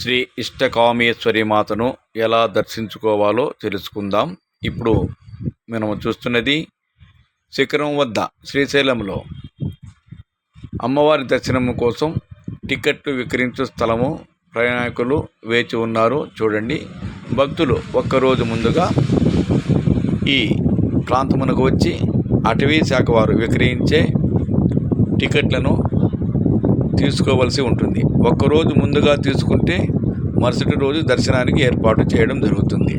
శ్రీ ఇష్టకామేశ్వరి మాతను ఎలా దర్శించుకోవాలో తెలుసుకుందాం. ఇప్పుడు మనం చూస్తున్నది శిఖరం వద్ద శ్రీశైలంలో. అమ్మవారి దర్శనం కోసం టికెట్లు విక్రయించు స్థలము ప్రయాణికులు వేచి ఉన్నారు. చూడండి భక్తులు ఒక్కరోజు ముందుగా ఈ ప్రాంతమునకు వచ్చి అటవీ శాఖ వారు విక్రయించే టికెట్లను తీసుకోవలసి ఉంటుంది. ఒక్కరోజు ముందుగా తీసుకుంటే మరుసటి రోజు దర్శనానికి ఏర్పాటు చేయడం జరుగుతుంది.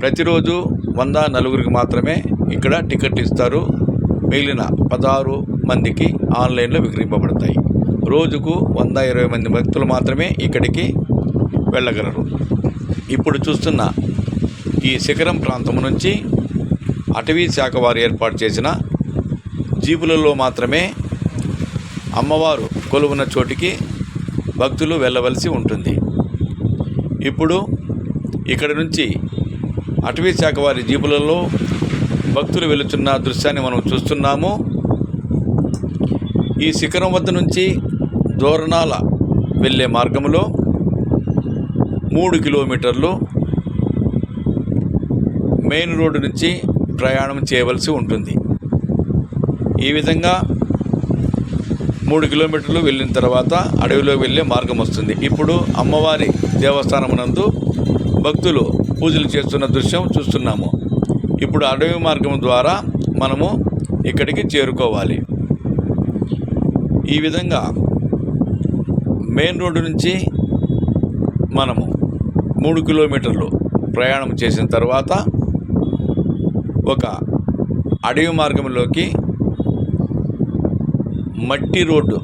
ప్రతిరోజు వంద నలుగురికి మాత్రమే ఇక్కడ టికెట్లు ఇస్తారు. మిగిలిన పదహారు మందికి ఆన్లైన్లో విక్రయింపబడతాయి. రోజుకు వంద ఇరవై మంది భక్తులు మాత్రమే ఇక్కడికి వెళ్ళగలరు. ఇప్పుడు చూస్తున్న ఈ శిఖరం ప్రాంతం నుంచి అటవీ శాఖ వారు ఏర్పాటు చేసిన జీపులలో మాత్రమే అమ్మవారు కొలువున్న చోటికి భక్తులు వెళ్ళవలసి ఉంటుంది. ఇప్పుడు ఇక్కడ నుంచి అటవీ శాఖ వారి జీపులలో భక్తులు వెళుతున్న దృశ్యాన్ని మనం చూస్తున్నాము. ఈ శిఖరం వద్ద నుంచి దోరణాల వెళ్ళే మార్గంలో మూడు కిలోమీటర్లు మెయిన్ రోడ్డు నుంచి ప్రయాణం చేయవలసి ఉంటుంది. ఈ విధంగా మూడు కిలోమీటర్లు వెళ్ళిన తర్వాత అడవిలో వెళ్ళే మార్గం వస్తుంది. ఇప్పుడు అమ్మవారి దేవస్థానం నందు భక్తులు పూజలు చేస్తున్న దృశ్యం చూస్తున్నాము. ఇప్పుడు అడవి మార్గం ద్వారా మనము ఇక్కడికి చేరుకోవాలి. ఈ విధంగా మెయిన్ రోడ్డు నుంచి మనము మూడు కిలోమీటర్లు ప్రయాణం చేసిన తర్వాత ఒక అడవి మార్గంలోకి మట్టి రోడ్డు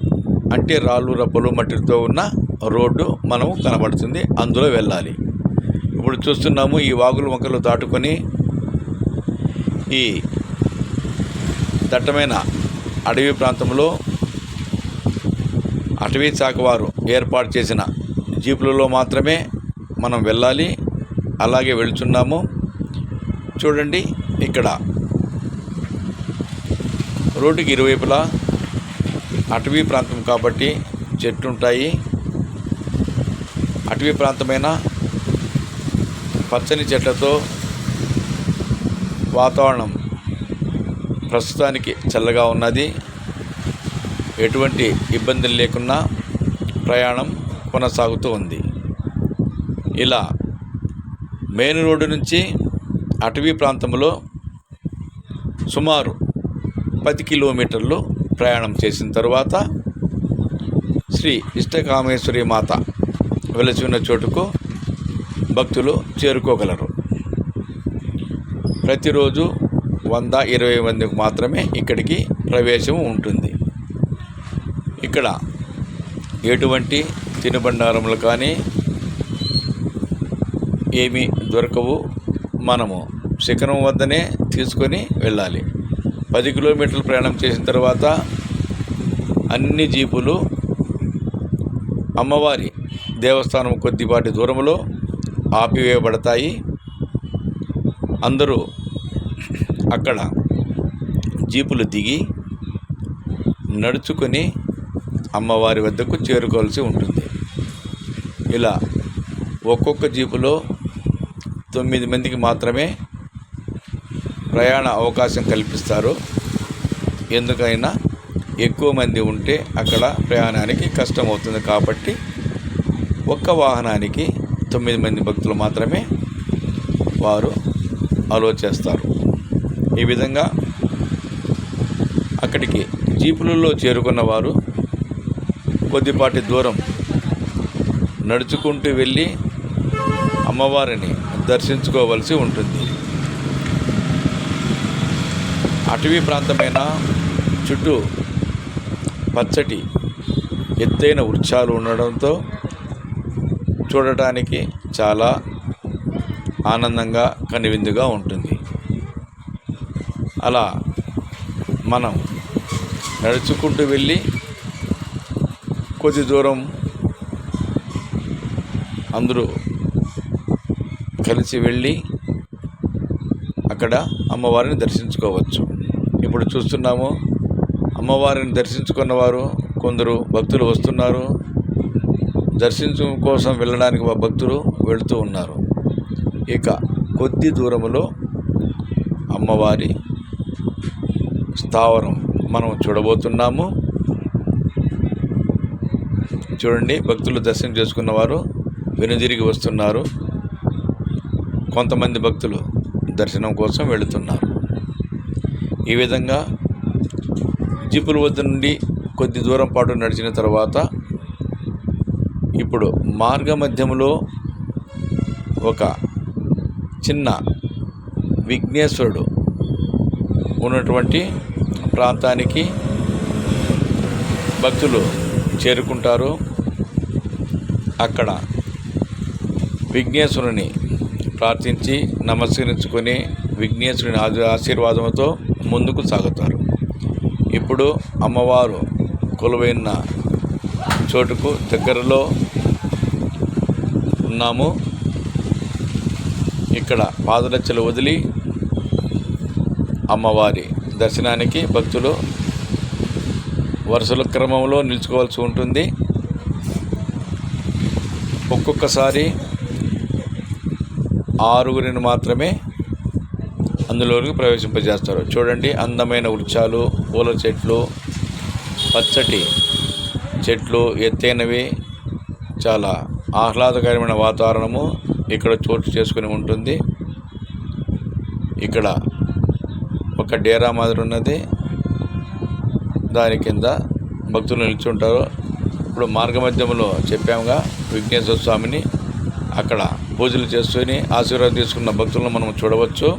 అంటే రాళ్ళు రప్పలు మట్టితో ఉన్న రోడ్డు మనము కనబడుతుంది. అందులో వెళ్ళాలి. ఇప్పుడు చూస్తున్నాము ఈ వాగులు వంకలు దాటుకొని ఈ దట్టమైన అడవి ప్రాంతంలో అటవీ శాఖ వారు ఏర్పాటు చేసిన జీపులలో మాత్రమే మనం వెళ్ళాలి. అలాగే వెళ్తున్నాము. చూడండి ఇక్కడ. రోడ్డుకి ఇరువైపులా అటవీ ప్రాంతం కాబట్టి చెట్లు ఉంటాయి అటవీ ప్రాంతమైన పచ్చని చెట్లతో వాతావరణం ప్రస్తుతానికి చల్లగా ఉన్నది. ఎటువంటి ఇబ్బందులు లేకుండా ప్రయాణం కొనసాగుతూ ఉంది. ఇలా మెయిన్ రోడ్డు నుంచి అటవీ ప్రాంతంలో సుమారు పది కిలోమీటర్లు ప్రయాణం చేసిన తరువాత శ్రీ ఇష్టకామేశ్వరి మాత వెలసి ఉన్న చోటుకు భక్తులు చేరుకోగలరు. ప్రతిరోజు వంద ఇరవై మందికి మాత్రమే ఇక్కడికి ప్రవేశం ఉంటుంది. ఇక్కడ ఎటువంటి తినుబండారములు కానీ ఏమీ దొరకవు. మనము శిఖరం వద్దనే తీసుకొని వెళ్ళాలి. పది కిలోమీటర్లు ప్రయాణం చేసిన తర్వాత అన్ని జీపులు అమ్మవారి దేవస్థానం కొద్దిపాటి దూరంలో ఆపివేయబడతాయి. అందరూ అక్కడ జీపులు దిగి నడుచుకొని అమ్మవారి వద్దకు చేరుకోవాల్సి ఉంటుంది. ఇలా ఒక్కొక్క జీపులో తొమ్మిది మందికి మాత్రమే ప్రయాణ అవకాశం కల్పిస్తారు. ఎందుకైనా ఎక్కువ మంది ఉంటే అక్కడ ప్రయాణానికి కష్టం అవుతుంది కాబట్టి ఒక్క వాహనానికి తొమ్మిది మంది భక్తులు మాత్రమే వారు ఆలోచిస్తారు ఈ విధంగా అక్కడికి జీపులలో చేరుకున్న వారు కొద్దిపాటి దూరం నడుచుకుంటూ వెళ్ళి అమ్మవారిని దర్శించుకోవలసి ఉంటుంది. అటవీ ప్రాంతమైన చుట్టూ పచ్చటి ఎత్తైన వృక్షాలు ఉండడంతో చూడటానికి చాలా ఆనందంగా కనువిందుగా ఉంటుంది. అలా మనం నడుచుకుంటూ వెళ్ళి కొద్ది దూరం అందరూ కలిసి వెళ్ళి అక్కడ అమ్మవారిని దర్శించుకోవచ్చు. ఇప్పుడు చూస్తున్నాము. అమ్మవారిని దర్శించుకున్న వారు కొందరు భక్తులు వస్తున్నారు. దర్శించడం కోసం వెళ్ళడానికి మా భక్తులు వెళుతూ ఉన్నారు. ఇక కొద్ది దూరంలో అమ్మవారి స్థావరం మనం చూడబోతున్నాము. చూడండి భక్తులు దర్శనం చేసుకున్నవారు వెనుదిరిగి వస్తున్నారు. కొంతమంది భక్తులు దర్శనం కోసం వెళుతున్నారు. ఈ విధంగా జీపుల వద్ద నుండి కొద్ది దూరం పాటు నడిచిన తర్వాత ఇప్పుడు మార్గ మధ్యంలో ఒక చిన్న విఘ్నేశ్వరుడు ఉన్నటువంటి ప్రాంతానికి భక్తులు చేరుకుంటారు. అక్కడ విఘ్నేశ్వరుని ప్రార్థించి నమస్కరించుకొని విఘ్నేశ్వరుని ఆశీర్వాదంతో ముందుకు సాగుతారు. ఇప్పుడు అమ్మవారు కొలువైన చోటుకు దగ్గరలో ఉన్నాము. ఇక్కడ పాదరచ్చలు వదిలి అమ్మవారి దర్శనానికి భక్తులు వరుసల క్రమంలో నిలుచుకోవాల్సి ఉంటుంది. ఒక్కొక్కసారి ఆరుగురిని మాత్రమే అందులోకి ప్రవేశింపజేస్తారు. చూడండి అందమైన వృక్షాలు పూల చెట్లు పచ్చటి చెట్లు ఎత్తైనవి. చాలా ఆహ్లాదకరమైన వాతావరణము ఇక్కడ చోటు చేసుకుని ఉంటుంది. ఇక్కడ ఒక డేరా మాదిరి ఉన్నది. దాని కింద భక్తులు నిల్చుంటారు. ఇప్పుడు మార్గమధ్యంలో చెప్పాముగా విఘ్నేశ్వర స్వామిని అక్కడ పూజలు చేసుకుని ఆశీర్వాదం తీసుకున్న భక్తులను మనం చూడవచ్చు.